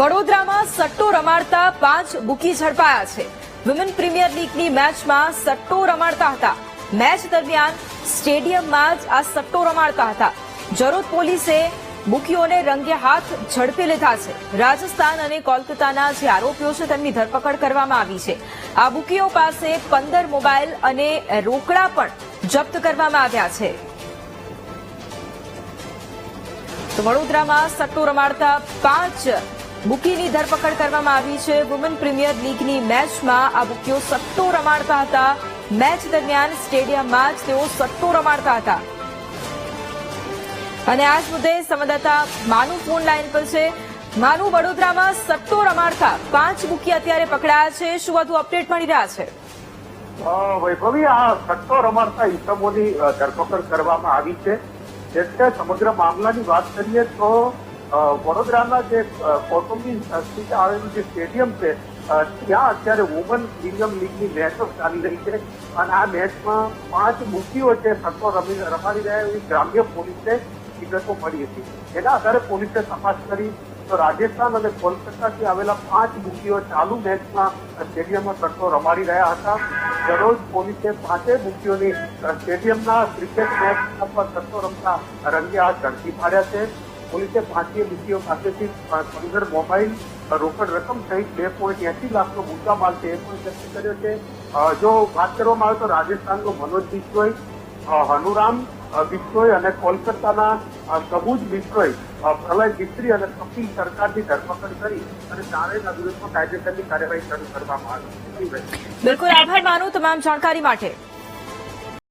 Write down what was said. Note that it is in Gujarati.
વડોદરામાં સટ્ટો રમાડતા પાંચ બુકી ઝડપાયા છે. વિમેન પ્રીમિયર લીગની મેચમાં સટ્ટો રમાડતા હતા. મેચ દરમિયાન સ્ટેડિયમમાં જ આ સટ્ટો રમાડતા હતા. જરોદ પોલીસે બુકીઓને રંગે હાથ ઝડપી લીધા છે. રાજસ્થાન અને કોલકાતાના જે આરોપીઓ છે તેમની ધરપકડ કરવામાં આવી છે. આ બુકીઓ પાસે પંદર મોબાઈલ અને રોકડા પણ જપ્ત કરવામાં આવ્યા છે. વડોદરામાં સટ્ટો રમાડતા પાંચ બુકીની ધરપકડ કરવામાં આવી છે. વુમન પ્રીમિયર લીગની મેચમાં આ બુકીઓ સટ્ટો રમાડતા હતા. મેચ દરમિયાન સ્ટેડિયમમાં જ તેઓ સટ્ટો રમાડતા હતા. અને આ જ મુદ્દે સંવાદદાતા માનુ ફોન લાઈન પર છે. માનુ, વડોદરામાં સટ્ટો રમાડતા પાંચ બુકી અત્યારે પકડાયા છે. શું વધુ અપડેટ મળી રહ્યા છે? વૈભવી, આ સટ્ટો રમાડતા ઇસમોની ધરપકડ કરવામાં આવી છે. એટલે સમગ્ર મામલાની વાત કરીએ તો અ, વડોદરાના જે કૌટુંબિક સ્થિત આવેલું જે સ્ટેડિયમ છે ત્યાં અત્યારે વુમન પ્રીમિયમ લીગની મેચો ચાલી રહી છે. અને આ મેચમાં પાંચ બુકીઓ છે સટ્ટો રમી રમાડી રહ્યા એવી ગ્રામ્ય પોલીસે વિગતો મળી હતી. એના આધારે પોલીસે તપાસ કરી તો રાજસ્થાન અને કોલકાતાથી આવેલા પાંચ બુકીઓ ચાલુ મેચમાં સ્ટેડિયમમાં સટ્ટો રમાડી રહ્યા હતા. દરરોજ પોલીસે પાંચેય બુકીઓની સ્ટેડિયમના ક્રિકેટ મેચ પર સટ્ટો રમતા રંગે હાથ ઝડપી પાડ્યા છે. પોલીસે ભારતીય નીતિઓ પાસેથી પંદર મોબાઈલ રોકડ રકમ સહિત બે પોઈન્ટ એસી લાખનો મુદ્દા માલ છે એ પણ જપ્ત કર્યો છે. જો વાત કરવામાં આવે તો રાજસ્થાનનો મનોજ બિશ્નોઈ હનુરામ બિશ્નોઈ અને કોલકાતાના અ, સબુજ બિશ્નોઈ પ્રલય મિસ્ત્રી અને કપિલ સરકારની ધરપકડ કરી અને ચારેના વિરુદ્ધમાં કાયદેસરની કાર્યવાહી શરૂ કરવામાં આવી. બિલકુલ આભાર માનું તમામ જાણકારી માટે.